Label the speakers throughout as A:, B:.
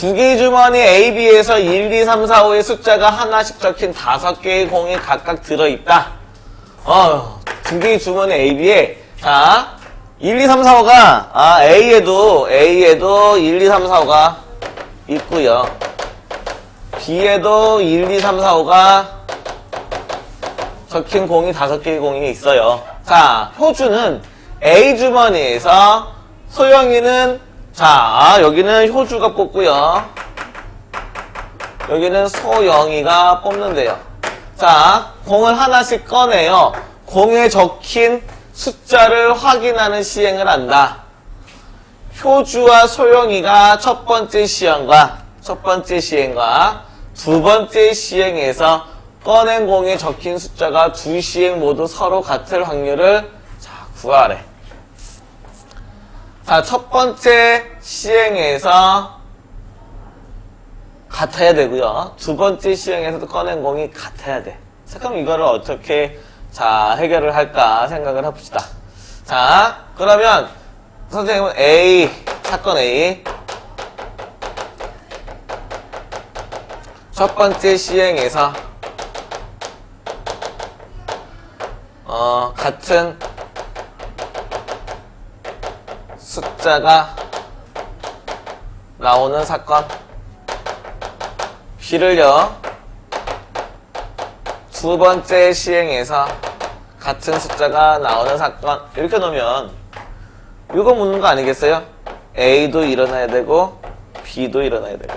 A: 두개 주머니 AB에서 1, 2, 3, 4, 5의 숫자가 하나씩 적힌 다섯 개의 공이 각각 들어있다. 어, 두 개의 주머니 AB에 자 1, 2, 3, 4, 5가 아 A에도 A에도 1, 2, 3, 4, 5가 있고요. B에도 1, 2, 3, 4, 5가 적힌 공이 다섯 개의 공이 있어요. 자, 효주는 A 주머니에서 소영이는 자, 아, 여기는 효주가 뽑고요. 여기는 소영이가 뽑는데요. 자, 공을 하나씩 꺼내요. 공에 적힌 숫자를 확인하는 시행을 한다. 효주와 소영이가 첫 번째 시행과 첫 번째 시행과 두 번째 시행에서 꺼낸 공에 적힌 숫자가 두 시행 모두 서로 같을 확률을 자, 구하래. 자, 첫 번째 시행에서 같아야 되고요. 두 번째 시행에서도 꺼낸 공이 같아야 돼. 자, 그럼 이거를 어떻게 자 해결을 할까 생각을 해봅시다. 자, 그러면 선생님은 A 사건 A 첫 번째 시행에서 어, 같은 숫자가 나오는 사건 B를요 두 번째 시행에서 같은 숫자가 나오는 사건 이렇게 놓으면 이거 묻는 거 아니겠어요? A도 일어나야 되고 B도 일어나야 되고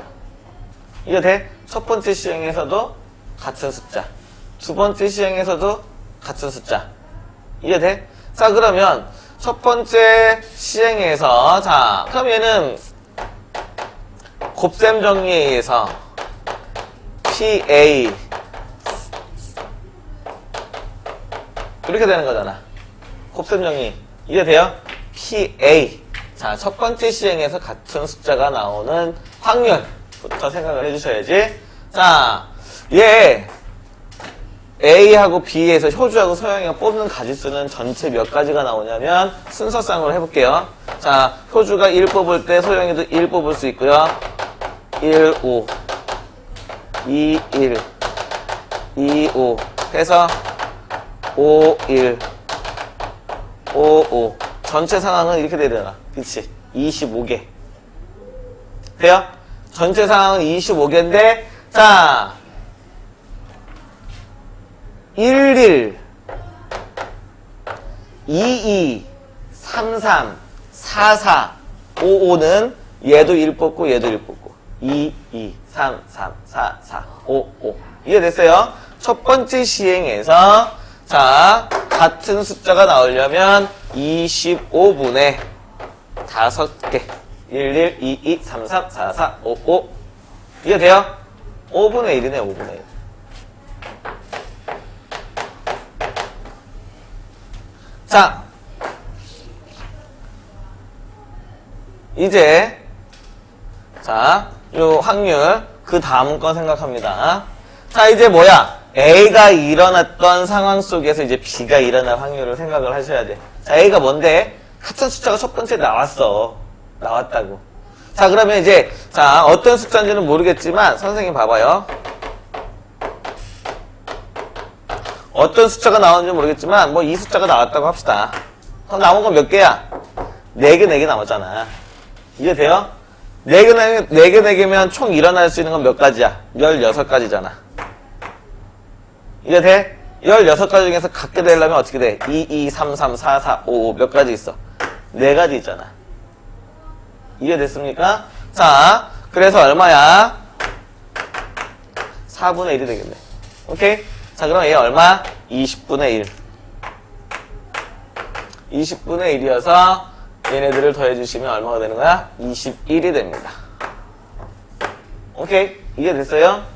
A: 이거 돼? 첫 번째 시행에서도 같은 숫자 두 번째 시행에서도 같은 숫자 이게 돼? 자 그러면 첫 번째 시행에서 자 그럼 얘는 곱셈 정리에 의해서 PA 이렇게 되는 거잖아. 곱셈 정리. 이해 돼요? PA. 자, 첫 번째 시행에서 같은 숫자가 나오는 확률부터 생각을 해주셔야지. 자, 얘 A하고 B에서 효주하고 소양이가 뽑는 가지수는 전체 몇 가지가 나오냐면 순서쌍으로 해볼게요. 자, 효주가 1 뽑을 때 소양이도 1 뽑을 수 있고요. 1, 5 2, 1 2, 5 해서 5, 1 5, 5 전체 상황은 이렇게 되잖아 그치? 25개 돼요? 전체 상황은 25개인데 자 1, 1 2, 2
B: 3, 3
A: 4, 4 5, 5는 얘도 1 뽑고 얘도 1 뽑고 2, 2, 3, 3, 4, 4, 5, 5. 이해됐어요? 첫 번째 시행에서 자 같은 숫자가 나오려면 25분의 5개 1, 1, 2, 2, 3, 3, 4, 4, 5, 5 이해돼요? 5분의 1이네 5분의 1 자, 이제 자요 확률 그 다음 거 생각합니다. 자 이제 뭐야? A가 일어났던 상황 속에서 이제 B가 일어날 확률을 생각을 하셔야 돼. 자 A가 뭔데? 같은 숫자가 첫 번째 나왔어. 나왔다고. 자 그러면 이제 자 어떤 숫자인지는 모르겠지만 선생님 봐봐요. 어떤 숫자가 나오는지 모르겠지만 뭐 이 숫자가 나왔다고 합시다. 그럼 남은 건 몇 개야? 4개, 4개 남았잖아. 이해 돼요? 4 개, 네 개, 네 개, 면총 일어날 수 있는 건 몇 가지야? 16가지잖아. 이게 돼? 16가지 중에서 갖게 되려면 어떻게 돼? 2, 2, 3, 3, 4, 4, 5, 5 몇 가지 있어? 4 가지 있잖아. 이해됐습니까? 자, 그래서 얼마야? 4분의 1이 되겠네. 오케이? 자, 그럼 얘 얼마? 20분의 1. 20분의 1이어서 얘네들을 더해주시면 얼마가 되는 거야? 21이 됩니다. 오케이. 이해됐어요?